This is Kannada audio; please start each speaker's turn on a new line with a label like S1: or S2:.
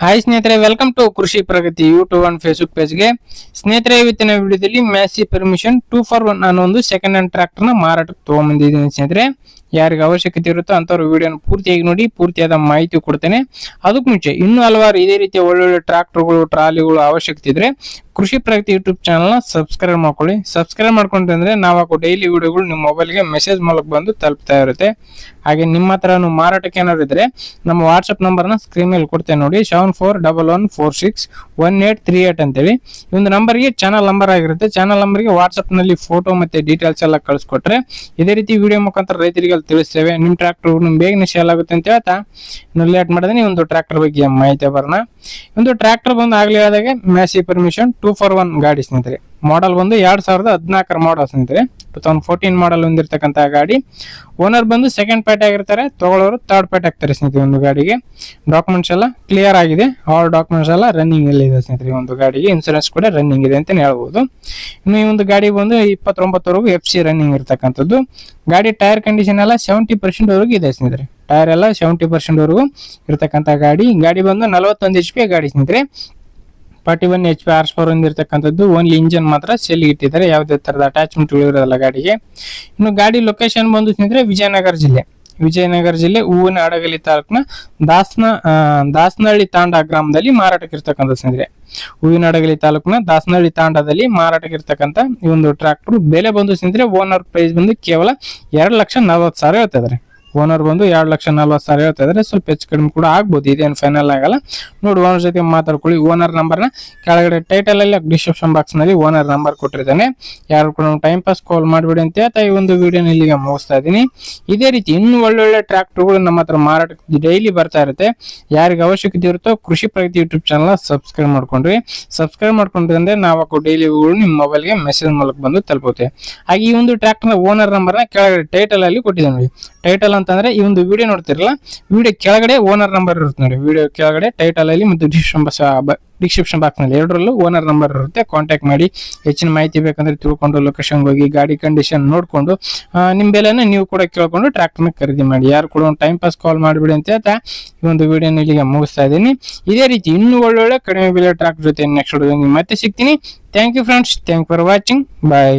S1: ಹಾಯ್ ಸ್ನೇಹಿತರೆ welcome to Krishi Pragati YouTube and Facebook ಪೇಜ್ಗೆ ಸ್ನೇಹಿತರೆ, ಇವತ್ತಿನ ವಿಡಿಯೋದಲ್ಲಿ Massey Ferguson two four one ಅನ್ನೋ ಒಂದು ಸೆಕೆಂಡ್ ಹ್ಯಾಂಡ್ ಟ್ರ್ಯಾಕ್ಟರ್ನ ಮಾರಾಟಕ್ಕೆ ತೊಗೊಂಬಂದಿದ್ದೀನಿ ಸ್ನೇಹಿತರೆ. ಯಾರಿಗೆ ಅವಶ್ಯಕತೆ ಇರುತ್ತೋ ಅಂಥವ್ರು ವಿಡಿಯೋನ ಪೂರ್ತಿಯಾಗಿ ನೋಡಿ, ಪೂರ್ತಿಯಾದ ಮಾಹಿತಿ ಕೊಡ್ತೇನೆ. ಅದಕ್ಕೂ ಮುಂಚೆ ಇನ್ನೂ ಹಲವಾರು ಇದೇ ರೀತಿಯ ಒಳ್ಳೊಳ್ಳೆ ಟ್ರಾಕ್ಟರ್ಗಳು ಟ್ರಾಲಿಗಳು ಅವಶ್ಯಕತೆ ಇದ್ರೆ ಕೃಷಿ ಪ್ರಗತಿ ಯೂಟ್ಯೂಬ್ ಚಾನಲ್ನ ಸಬ್ಸ್ಕ್ರೈಬ್ ಮಾಡ್ಕೊಳ್ಳಿ. ಸಬ್ಸ್ಕ್ರೈಬ್ ಮಾಡ್ಕೊಂಡ್ರೆ ನಾವು ಹಾಕೋ ಡೈಲಿ ವಿಡಿಯೋಗಳು ನಿಮ್ಮ ಮೊಬೈಲ್ಗೆ ಮೆಸೇಜ್ ಮೂಲಕ ಬಂದು ತಲುಪ್ತಾ ಇರುತ್ತೆ. ಹಾಗೆ ನಿಮ್ಮ ಹತ್ರ ಮಾರಾಟಕ್ಕೆ ಏನಾದ್ರು ಇದ್ರೆ ನಮ್ಮ ವಾಟ್ಸಪ್ ನಂಬರ್ನ ಸ್ಕ್ರೀನ್ ಮೇಲೆ ಕೊಡ್ತೇನೆ ನೋಡಿ, seven four double one four six one eight three eight ಅಂತೇಳಿ. ಈ ಒಂದು ನಂಬರ್ಗೆ ಚಾನಲ್ ನಂಬರ್ ಆಗಿರುತ್ತೆ. ಚಾನಲ್ ನಂಬರ್ಗೆ ವಾಟ್ಸಪ್ನಲ್ಲಿ ಫೋಟೋ ಮತ್ತೆ ಡೀಟೇಲ್ಸ್ ಎಲ್ಲ ಕಳಿಸ್ಕೊಟ್ರೆ ಇದೇ ರೀತಿ ವಿಡಿಯೋ ಮುಖಾಂತರ ರೈತರಿಗೆ ಅಲ್ಲಿ ತಿಳಿಸ್ತೇವೆ. ನಿಮ್ಮ ಟ್ರ್ಯಾಕ್ಟರ್ ನಿಮ್ಗೆ ಬೇಗನೆ ಸೇಲ್ ಆಗುತ್ತೆ ಅಂತ ಹೇಳ್ತಾ ಇನ್ನು ಲೇಟ್ ಮಾಡಿದ್ರೆ ಒಂದು ಟ್ರ್ಯಾಕ್ಟರ್ ಬಗ್ಗೆ ಮಾಹಿತಿ ಬರೋಣ. ಒಂದು ಟ್ರ್ಯಾಕ್ಟರ್ ಬಂದು ಆಗಲಿ ಆದಾಗ Massey Ferguson two four one ಗಾಡಿ ಸ್ನೇಹಿತರೆ. ಮಾಡಲ್ ಬಂದು ಎರಡ್ ಸಾವಿರದ ಹದಿನಾಲ್ಕರ ಮಾಡಲ್ ಸ್ನೇಹಿತರೆ ಟೂ ತೌಸಂಡ್ ಫೋರ್ಟೀನ್ ಮಾಡಲ್ ಹೊಂದಿರತಕ್ಕಂತಹ ಗಾಡಿ. ಓನರ್ ಬಂದು ಸೆಕೆಂಡ್ ಪ್ಯಾಟ್ ಆಗಿರ್ತಾರೆ. ತಗೊಳ್ಳೋರು ಥರ್ಡ್ ಪ್ಯಾಟ್ ಆಗ್ತಾರೆ ಸ್ನೇಹಿತರೆ ಒಂದು ಗಾಡಿಗೆ. ಡಾಕ್ಯುಮೆಂಟ್ಸ್ ಎಲ್ಲ ಕ್ಲಿಯರ್ ಆಗಿದೆ. ಆಲ್ ಡಾಕ್ಯುಮೆಂಟ್ಸ್ ಎಲ್ಲ ರನ್ನಿಂಗ್ ಅಲ್ಲಿ ಇದೆ ಸ್ನೇಹಿತರೆ ಒಂದು ಗಾಡಿಗೆ. ಇನ್ಸೂರೆನ್ಸ್ ಕೂಡ ರನ್ನಿಂಗ್ ಇದೆ ಅಂತಾನೆ ಹೇಳ್ಬೋದು. ಇನ್ನು ಈ ಒಂದು ಗಾಡಿ ಬಂದು ಇಪ್ಪತ್ತೊಂಬತ್ತವರೆಗೂ ಎಫ್ ಸಿ ರನ್ನಿಂಗ್ ಇರತಕ್ಕಂಥದ್ದು. ಗಾಡಿ ಟೈರ್ ಕಂಡೀಷನ್ ಎಲ್ಲ ಸೆವೆಂಟಿ ಪರ್ಸೆಂಟ್ ವರೆಗೂ ಇದೆ ಸ್ನೇಹಿತರೆ. ಟೈರ್ ಎಲ್ಲ ಸೆವೆಂಟಿ ಪರ್ಸೆಂಟ್ ವರೆಗೂ ಇರತಕ್ಕಂಥ ಗಾಡಿ. ಗಾಡಿ ಬಂದು ನಲವತ್ತೊಂದು ಎಚ್ ಪಿ ಗಾಡಿ ಸ್ನೇಹಿತರೆ. Forty one H P horse power ಹೊಂದಿರತಕ್ಕಂಥದ್ದು only engine ಮಾತ್ರ ಸೆಲ್ ಇಟ್ಟಿದ್ದಾರೆ. ಯಾವುದೇ ತರದ ಅಟ್ಯಾಚ್ಮೆಂಟ್ ಇರೋದಲ್ಲ ಗಾಡಿಗೆ. ಇನ್ನು ಗಾಡಿ ಲೊಕೇಶನ್ ಬಂದು ಸ್ನೇಹಿತರೆ, ವಿಜಯನಗರ ಜಿಲ್ಲೆ. ವಿಜಯನಗರ ಜಿಲ್ಲೆ ಹೂವಿನ ಹಡಗಲಿ ತಾಲೂಕಿನ ದಾಸನ ದಾಸನಹಳ್ಳಿ ತಾಂಡ ಗ್ರಾಮದಲ್ಲಿ ಮಾರಾಟಕ್ಕೆ ಇರ್ತಕ್ಕಂಥ ಸ್ನೇಹಿತರೆ. ಹೂವಿನ ಹಡಗಲಿ ತಾಲೂಕಿನ ದಾಸನಹಳ್ಳಿ ತಾಂಡದಲ್ಲಿ ಮಾರಾಟಕ್ಕೆ ಇರ್ತಕ್ಕಂಥ ಈ ಒಂದು ಟ್ರಾಕ್ಟರ್ ಬೆಲೆ ಬಂದು ಸ್ನೇಹಿತರೆ ಓನರ್ ಪ್ರೈಸ್ ಬಂದು ಕೇವಲ ಎರಡು ಲಕ್ಷ ನಲವತ್ತು ಸಾವಿರ ಹೇಳ್ತಿದ್ದಾರೆ ಓನರ್ ಬಂದು ಎರಡು ಲಕ್ಷ ನಲ್ವತ್ತು ಸಾವಿರ ಹೇಳ್ತಾ ಇದ್ದಾರೆ ಸ್ವಲ್ಪ ಹೆಚ್ಚು ಕಡಿಮೆ ಕೂಡ ಆಗ್ಬೋದು. ಇದೇನು ಫೈನಲ್ ಆಗಲ್ಲ. ನೋಡಿ ಓನರ್ ಜೊತೆ ಮಾತಾಡ್ಕೊಳ್ಳಿ. ಓನರ್ ನಂಬರ್ನ ಕೆಳಗಡೆ ಟೈಟಲ್ ಅಲ್ಲಿ ಡಿಸ್ಕ್ರಿಪ್ಷನ್ ಬಾಕ್ಸ್ನಲ್ಲಿ ಓನರ್ ನಂಬರ್ ಕೊಟ್ಟಿರ್ತಾನೆ. ಯಾರು ಕೂಡ ಟೈಮ್ ಪಾಸ್ ಕಾಲ್ ಮಾಡಿಬಿಡಿ ಅಂತ ಹೇಳ್ತಾ ಈ ಒಂದು ವಿಡಿಯೋನ ಇಲ್ಲಿಗೆ ಮುಗಿಸ್ತಾ ಇದ್ದೀನಿ. ಇದೇ ರೀತಿ ಇನ್ನೂ ಒಳ್ಳೊಳ್ಳೆ ಟ್ರ್ಯಾಕ್ಟರ್ಗಳು ನಮ್ಮ ಹತ್ರ ಮಾರಾಟಕ್ಕೆ ಡೈಲಿ ಬರ್ತಾ ಇರುತ್ತೆ. ಯಾರಿಗೆ ಅವಶ್ಯಕತೆ ಇರುತ್ತೋ ಕೃಷಿ ಪ್ರಗತಿ ಯೂಟ್ಯೂಬ್ ಚಾನಲ್ ಸಬ್ಸ್ಕ್ರೈಬ್ ಮಾಡ್ಕೊಂಡ್ರಿ. ಸಬ್ಸ್ಕ್ರೈಬ್ ಮಾಡ್ಕೊಂಡ್ರಿ ಅಂದ್ರೆ ನಾವು ಡೈಲಿ ನಿಮ್ಮ ಮೊಬೈಲ್ಗೆ ಮೆಸೇಜ್ ಮೂಲಕ ಬಂದು ತಲುಪುತ್ತೆ. ಹಾಗೆ ಈ ಒಂದು ಟ್ರ್ಯಾಕ್ಟರ್ ಓನರ್ ನಂಬರ್ನ ಕೆಳಗಡೆ ಟೈಟಲ್ ಅಲ್ಲಿ ಕೊಟ್ಟಿದ್ದೇನೆ ಟೈಟಲ್ ಅಂತಂದ್ರೆ ಈ ಒಂದು ವಿಡಿಯೋ ನೋಡ್ತಿರಲ್ಲ? ವಿಡಿಯೋ ಕೆಳಗಡೆ ಓನರ್ ನಂಬರ್ ಇರುತ್ತೆ ನೋಡಿ. ವಿಡಿಯೋ ಕೆಳಗಡೆ ಟೈಟಲ್ ಅಲ್ಲಿ ಮತ್ತು ಡಿಸ್ಕ್ರಿಪ್ಷನ್ ಡಿಸ್ಕ್ರಿಪ್ಷನ್ ಬಾಕ್ಸ್ನಲ್ಲಿ ಎರಡರಲ್ಲೂ ಓನರ್ ನಂಬರ್ ಇರುತ್ತೆ. ಕಾಂಟ್ಯಾಕ್ಟ್ ಮಾಡಿ. ಹೆಚ್ಚಿನ ಮಾಹಿತಿ ಬೇಕಂದ್ರೆ ತಿಳ್ಕೊಂಡು ಲೊಕೇಶನ್ ಹೋಗಿ, ಗಾಡಿ ಕಂಡೀಷನ್ ನೋಡ್ಕೊಂಡು ನಿಮ್ ಬೆಲೆನ ನೀವು ಕೂಡ ಕೇಳ್ಕೊಂಡು ಟ್ರ್ಯಾಕ್ಟರ್ನ ಖರೀದಿ ಮಾಡಿ. ಯಾರು ಕೂಡ ಒಂದು ಟೈಮ್ ಪಾಸ್ ಕಾಲ್ ಮಾಡಿಬಿಡಿ ಅಂತ ಹೇಳ್ತಾ ಈ ಒಂದು ವಿಡಿಯೋನ ಇಲ್ಲಿಗೆ ಮುಗಿಸ್ತಾ ಇದ್ದೀನಿ. ಇದೇ ರೀತಿ ಇನ್ನೂ ಒಳ್ಳೊಳ್ಳೆ ಕಡಿಮೆ ಬೆಲೆ ಟ್ರ್ಯಾಕ್ಟರ್ ಜೊತೆ ನೆಕ್ಸ್ಟ್ ಮತ್ತೆ ಸಿಗ್ತೀನಿ. Thank you friends thank for watching bye